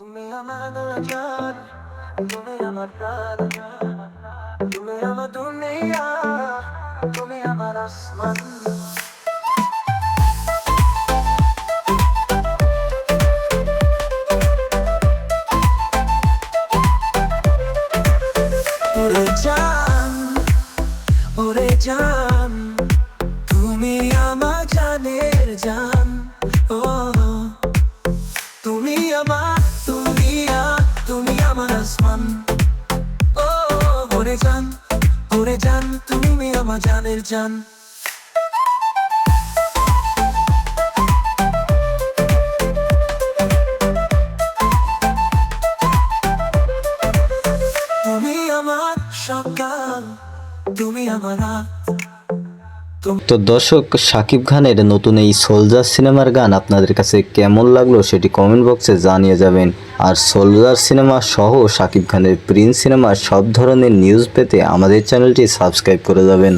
তুমি আমার জান তুমি আমার প্রাণ তুমি আমার দুনিয়া তুমি আমার আসমান ওরে জান ওরে জান তুমি আমার জানের জান ও তুমি আমার তুমি তুমি আমার আসমান। ও জান তুমি আমার জানের জান। তুমি আমার সকাল, তুমি আমার রাত। তো দর্শক, শাকিব খানের নতুন এই সোলজার সিনেমার গান আপনাদের কাছে কেমন লাগল সেটি কমেন্ট বক্সে জানিয়ে যাবেন। আর সোলজার সিনেমা সহ সাকিব খানের প্রিন্স সিনেমার সব ধরনের নিউজ পেতে আমাদের চ্যানেলটি সাবস্ক্রাইব করে যাবেন।